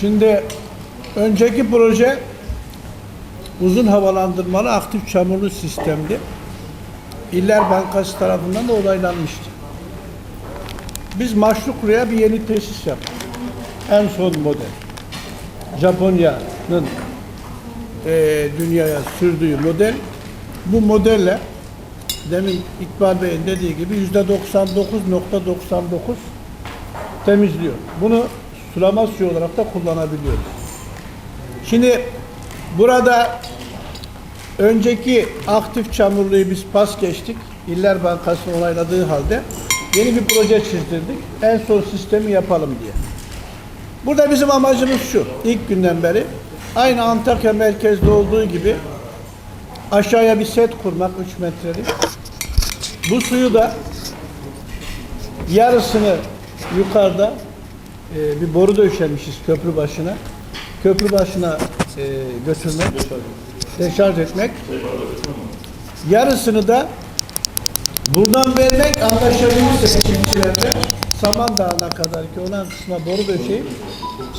Şimdi önceki proje uzun havalandırmalı aktif çamurlu sistemdi. İller Bankası tarafından da onaylanmıştı. Biz Maşruklu'ya bir yeni tesis yaptık. En son model. Japonya'nın eee, dünyaya sürdüğü model. Bu modelle demin İkbal Bey'in dediği gibi yüzde 99.99 temizliyor. Bunu sulama suyu olarak da kullanabiliyoruz. Şimdi burada önceki aktif çamurluğu biz pas geçtik. İller Bankası onayladığı halde yeni bir proje çizdirdik. En son sistemi yapalım diye. Burada bizim amacımız şu. ilk günden beri aynı Antakya merkezde olduğu gibi aşağıya bir set kurmak 3 metrelik. Bu suyu da yarısını yukarıda e, bir boru döşemişiz köprü başına. Köprü başına e, götürmek, deşarj etmek. Yarısını da buradan vermek anlaşabilirsek çiftçilerle Samandağ'ına kadar ki olan kısma boru döşeyip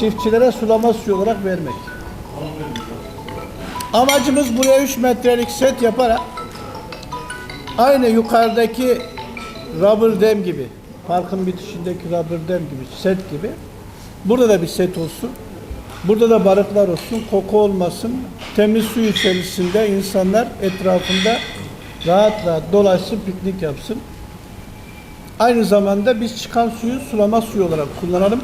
çiftçilere sulama suyu olarak vermek. Amacımız buraya 3 metrelik set yaparak aynı yukarıdaki rubber dam gibi, parkın bitişindeki rubber dam gibi, set gibi. Burada da bir set olsun. Burada da balıklar olsun, koku olmasın. Temiz su içerisinde insanlar etrafında rahat rahat dolaşsın, piknik yapsın. Aynı zamanda biz çıkan suyu sulama suyu olarak kullanalım.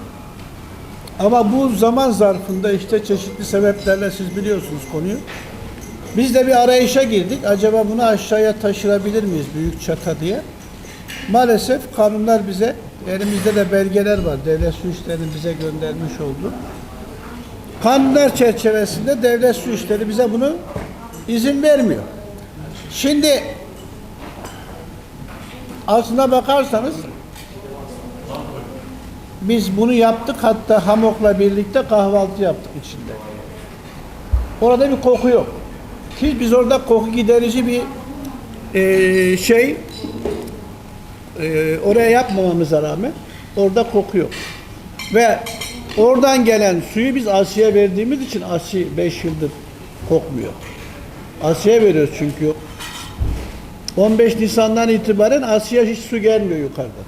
Ama bu zaman zarfında işte çeşitli sebeplerle siz biliyorsunuz konuyu. Biz de bir arayışa girdik. Acaba bunu aşağıya taşırabilir miyiz büyük çata diye. Maalesef kanunlar bize, elimizde de belgeler var. Devlet Su İşleri'nin bize göndermiş olduğu. Kanunlar çerçevesinde devlet su işleri bize bunu izin vermiyor. Şimdi aslına bakarsanız biz bunu yaptık hatta Hamok'la birlikte kahvaltı yaptık içinde. Orada bir koku yok. Ki biz orada koku giderici bir eee, şey eee, oraya yapmamamıza rağmen orada koku yok. Ve oradan gelen suyu biz Asya'ya verdiğimiz için Asya 5 yıldır kokmuyor. Asya'ya veriyoruz çünkü 15 Nisan'dan itibaren Asya hiç su gelmiyor yukarıdan.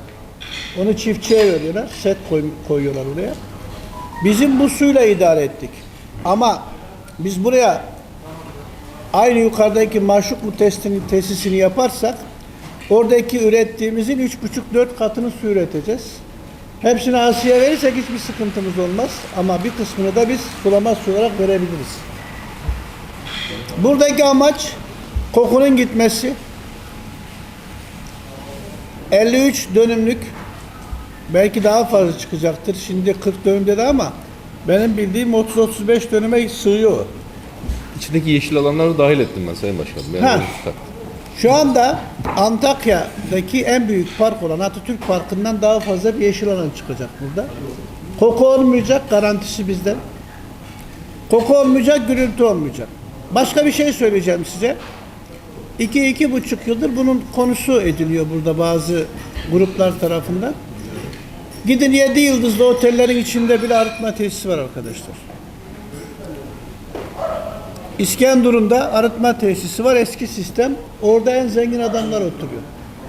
Onu çiftçiye veriyorlar. Set koy- koyuyorlar oraya. Bizim bu suyla idare ettik. Ama biz buraya aynı yukarıdaki maşuklu testini, tesisini yaparsak oradaki ürettiğimizin 3,5-4 katını su üreteceğiz. Hepsini Asya'ya verirsek hiçbir sıkıntımız olmaz. Ama bir kısmını da biz sulama suyu olarak verebiliriz. Buradaki amaç kokunun gitmesi. 53 dönümlük belki daha fazla çıkacaktır. Şimdi 40 dönüm dedi ama benim bildiğim 30-35 dönüme sığıyor. İçindeki yeşil alanları dahil ettim ben Sayın Başkanım. Yani Ha. Şu anda Antakya'daki en büyük park olan Atatürk Parkı'ndan daha fazla bir yeşil alan çıkacak burada. Koku olmayacak, garantisi bizden. Koku olmayacak, gürültü olmayacak. Başka bir şey söyleyeceğim size. İki, iki buçuk yıldır bunun konusu ediliyor burada bazı gruplar tarafından. Gidin yedi yıldızlı otellerin içinde bile arıtma tesisi var arkadaşlar. İskenderun'da arıtma tesisi var eski sistem. Orada en zengin adamlar oturuyor.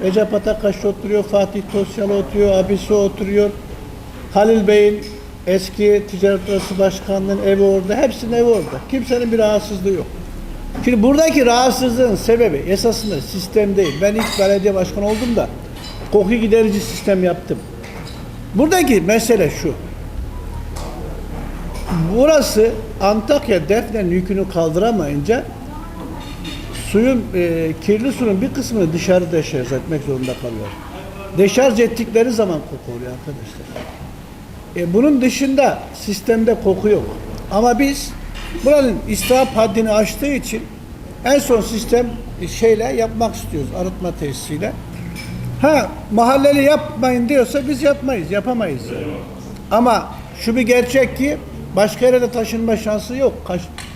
Recep Atakaş oturuyor, Fatih Tosyalı oturuyor, abisi oturuyor. Halil Bey'in eski Ticaret Odası Başkanlığı'nın evi orada. Hepsinin evi orada. Kimsenin bir rahatsızlığı yok. Şimdi buradaki rahatsızlığın sebebi esasında sistem değil. Ben ilk belediye başkanı oldum da koku giderici sistem yaptım. Buradaki mesele şu. Burası Antakya Defne'nin yükünü kaldıramayınca suyun, e, kirli suyun bir kısmını dışarı deşarj etmek zorunda kalıyor. Deşarj ettikleri zaman koku oluyor arkadaşlar. E, bunun dışında sistemde koku yok. Ama biz buranın istihap haddini aştığı için en son sistem şeyle yapmak istiyoruz arıtma tesisiyle. Ha mahalleli yapmayın diyorsa biz yapmayız, yapamayız. Ama şu bir gerçek ki başka yere de taşınma şansı yok.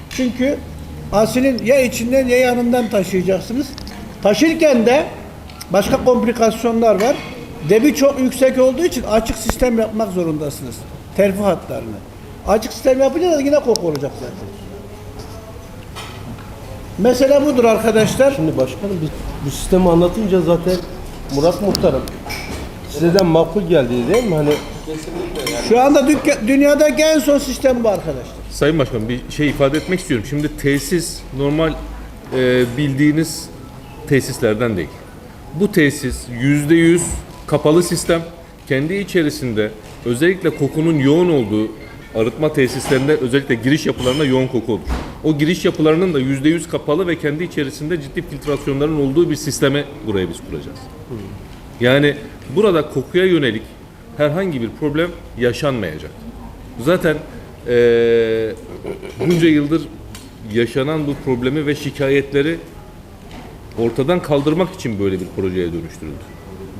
Çünkü asilin ya içinden ya yanından taşıyacaksınız. Taşırken de başka komplikasyonlar var. Debi çok yüksek olduğu için açık sistem yapmak zorundasınız. Terfi hatlarını. Açık sistem yapınca da yine koku olacak zaten. Mesele budur arkadaşlar. Şimdi başkanım biz bu sistemi anlatınca zaten Murat Muhtarım sizden makul geldi değil mi? Hani Şu anda dükka- dünyadaki en son sistem bu arkadaşlar. Sayın Başkan bir şey ifade etmek istiyorum. Şimdi tesis normal e, bildiğiniz tesislerden değil. Bu tesis yüzde yüz kapalı sistem. Kendi içerisinde özellikle kokunun yoğun olduğu arıtma tesislerinde özellikle giriş yapılarında yoğun koku olur. O giriş yapılarının da yüzde yüz kapalı ve kendi içerisinde ciddi filtrasyonların olduğu bir sisteme buraya biz kuracağız. Yani burada kokuya yönelik herhangi bir problem yaşanmayacak. Zaten eee bunca yıldır yaşanan bu problemi ve şikayetleri ortadan kaldırmak için böyle bir projeye dönüştürüldü.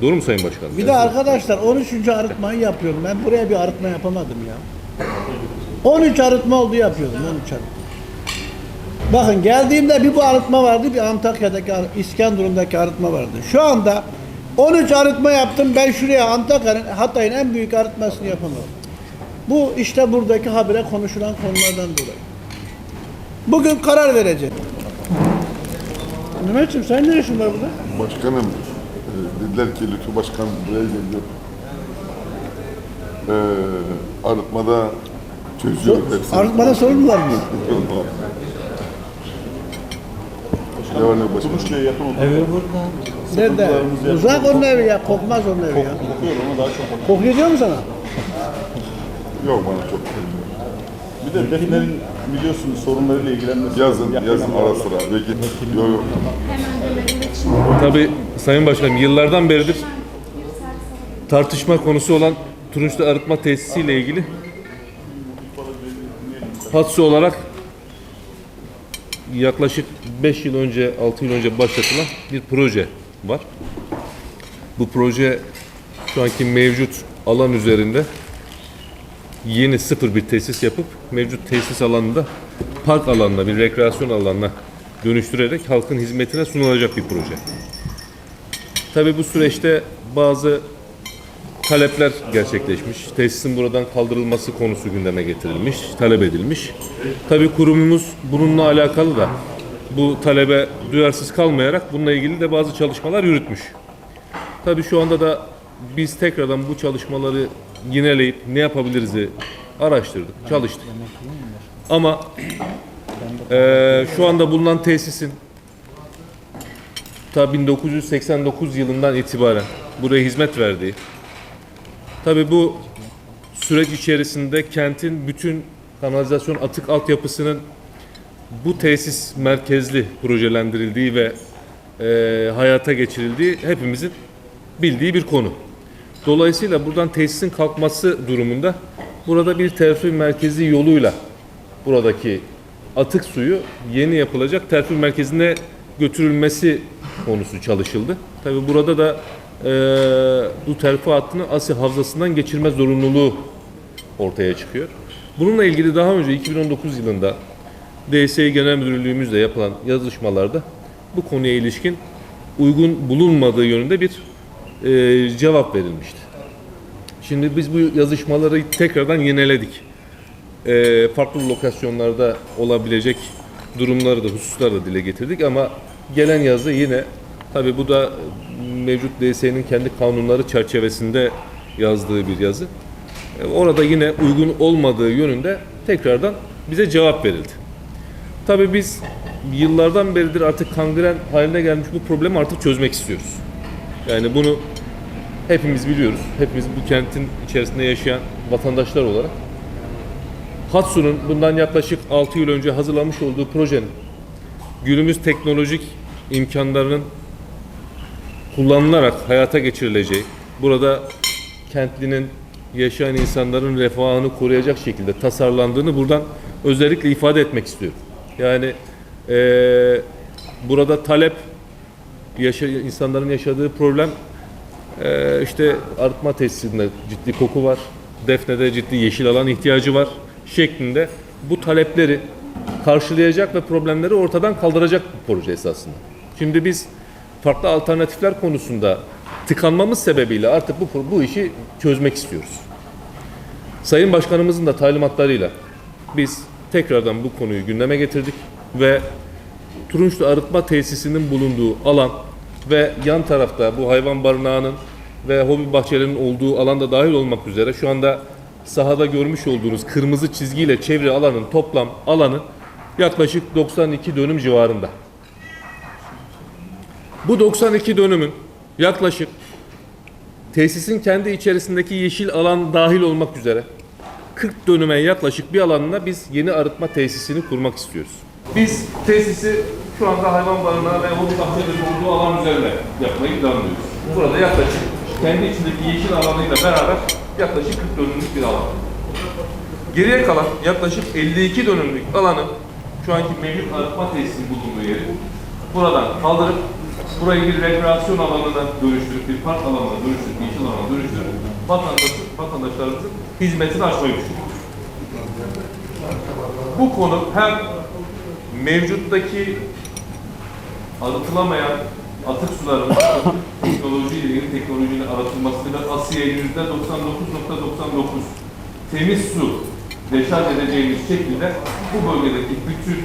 Doğru mu Sayın Başkan? Bir de arkadaşlar 13. arıtmayı yapıyorum. Ben buraya bir arıtma yapamadım ya. 13 arıtma oldu yapıyordum 13 arıtma. Bakın geldiğimde bir bu arıtma vardı, bir Antakya'daki, İskenderun'daki arıtma vardı. Şu anda 13 arıtma yaptım. Ben şuraya Antakya'nın, Hatay'ın en büyük arıtmasını yapamadım. Bu işte buradaki habire konuşulan konulardan dolayı. Bugün karar vereceğim. Mehmetciğim sen ne işin var burada? Başkanım, e, dediler ki Lütfü Başkan buraya geliyor. E, arıtmada çözüyor hepsini. Arıtmada sorun var mı? Ne başkanım? Kuşlu'ya yakın oturuyor. evi burada. Nerede? Uzak onun evi ya. Kokmaz onun evi ya. Kokuyor ama daha çok kokuyor. Kokuyor diyor mu sana? Yok bana çok. Bir de Defne'nin biliyorsunuz sorunlarıyla ilgilenmesi Yazın, lazım. yazın ara sıra. Vekil, yok yok. Tabii Sayın Başkanım yıllardan beridir tartışma konusu olan Turunçlu Arıtma Tesisi ile ilgili hatsı olarak yaklaşık 5 yıl önce, 6 yıl önce başlatılan bir proje var. Bu proje şu anki mevcut alan üzerinde yeni sıfır bir tesis yapıp mevcut tesis alanında park alanına, bir rekreasyon alanına dönüştürerek halkın hizmetine sunulacak bir proje. Tabii bu süreçte bazı talepler gerçekleşmiş. Tesisin buradan kaldırılması konusu gündeme getirilmiş, talep edilmiş. Tabii kurumumuz bununla alakalı da bu talebe duyarsız kalmayarak bununla ilgili de bazı çalışmalar yürütmüş. Tabii şu anda da biz tekrardan bu çalışmaları yineleyip ne yapabiliriz'i araştırdık, çalıştık. Ama eee, şu anda bulunan tesisin ta 1989 yılından itibaren buraya hizmet verdiği. Tabii bu süreç içerisinde kentin bütün kanalizasyon atık altyapısının bu tesis merkezli projelendirildiği ve e, hayata geçirildiği hepimizin bildiği bir konu. Dolayısıyla buradan tesisin kalkması durumunda burada bir terfi merkezi yoluyla buradaki atık suyu yeni yapılacak terfi merkezine götürülmesi konusu çalışıldı. Tabi burada da bu terfi hattını Asya Havzası'ndan geçirme zorunluluğu ortaya çıkıyor. Bununla ilgili daha önce 2019 yılında DSİ Genel Müdürlüğümüzle yapılan yazışmalarda bu konuya ilişkin uygun bulunmadığı yönünde bir e, cevap verilmişti. Şimdi biz bu yazışmaları tekrardan yeneledik. E, farklı lokasyonlarda olabilecek durumları da hususları da dile getirdik ama gelen yazı yine tabi bu da mevcut DSE'nin kendi kanunları çerçevesinde yazdığı bir yazı. E, Orada yine uygun olmadığı yönünde tekrardan bize cevap verildi. Tabii biz yıllardan beridir artık kangren haline gelmiş bu problemi artık çözmek istiyoruz. Yani bunu hepimiz biliyoruz. Hepimiz bu kentin içerisinde yaşayan vatandaşlar olarak. Hatsu'nun bundan yaklaşık 6 yıl önce hazırlamış olduğu projenin günümüz teknolojik imkanlarının kullanılarak hayata geçirileceği, burada kentlinin yaşayan insanların refahını koruyacak şekilde tasarlandığını buradan özellikle ifade etmek istiyorum. Yani eee, burada talep, yaşa, insanların yaşadığı problem eee, işte arıtma tesisinde ciddi koku var, Defne'de ciddi yeşil alan ihtiyacı var şeklinde bu talepleri karşılayacak ve problemleri ortadan kaldıracak bir proje esasında. Şimdi biz farklı alternatifler konusunda tıkanmamız sebebiyle artık bu bu işi çözmek istiyoruz. Sayın Başkanımızın da talimatlarıyla biz tekrardan bu konuyu gündeme getirdik ve Turunçlu Arıtma Tesisi'nin bulunduğu alan ve yan tarafta bu hayvan barınağının ve hobi bahçelerinin olduğu alanda dahil olmak üzere şu anda sahada görmüş olduğunuz kırmızı çizgiyle çevre alanın toplam alanı yaklaşık 92 dönüm civarında. Bu 92 dönümün yaklaşık tesisin kendi içerisindeki yeşil alan dahil olmak üzere 40 dönüme yaklaşık bir alanına biz yeni arıtma tesisini kurmak istiyoruz. Biz tesisi şu anda hayvan barınağı ve hobi bahçeleri olduğu alan üzerinde yapmayı planlıyoruz. Burada yaklaşık kendi içindeki yeşil alanıyla beraber yaklaşık 40 dönümlük bir alan. Geriye kalan yaklaşık 52 dönümlük alanın şu anki mevcut arıtma tesisinin bulunduğu yeri buradan kaldırıp burayı bir rekreasyon alanına dönüştürüp bir park alanına dönüştürüp yeşil alana dönüştürüp vatandaşı, vatandaşlarımızın hizmetini açmayı düşünüyoruz. Bu konu hem mevcuttaki arıtılamayan atık suların teknolojiyle yeni teknolojiyle arıtılmasıyla Asya'ya yüzde 99.99 temiz su deşarj edeceğimiz şekilde bu bölgedeki bütün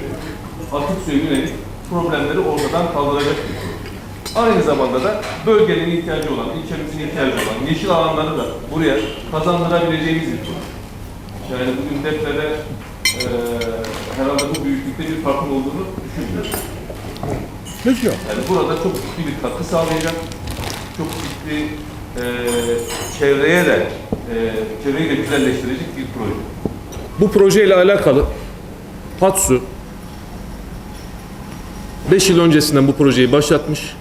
atık suya yönelik problemleri ortadan kaldıracak. Aynı zamanda da bölgenin ihtiyacı olan, ilçemizin ihtiyacı olan yeşil alanları da buraya kazandırabileceğimiz bir konu. Yani bugün Defne'de eee herhalde bu büyüklükte bir farkın olduğunu düşünmüyorum. Yok. Yani burada çok ciddi bir katkı sağlayacak, çok ciddi eee çevreye de, eee çevreyi de güzelleştirecek bir proje. Bu projeyle alakalı Hatsu 5 yıl öncesinden bu projeyi başlatmış.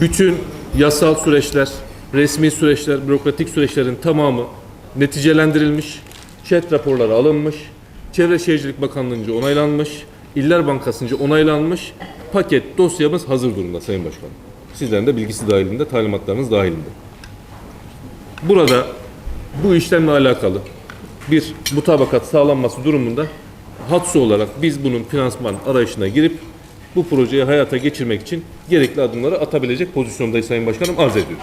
Bütün yasal süreçler, resmi süreçler, bürokratik süreçlerin tamamı neticelendirilmiş. ÇED raporları alınmış. Çevre Şehircilik Bakanlığı'nca onaylanmış. İller Bankası'nca onaylanmış. Paket dosyamız hazır durumda Sayın Başkanım. Sizlerin de bilgisi dahilinde, talimatlarınız dahilinde. Burada bu işlemle alakalı bir mutabakat sağlanması durumunda Hatsu olarak biz bunun finansman arayışına girip bu projeyi hayata geçirmek için gerekli adımları atabilecek pozisyondayız Sayın Başkanım arz ediyorum.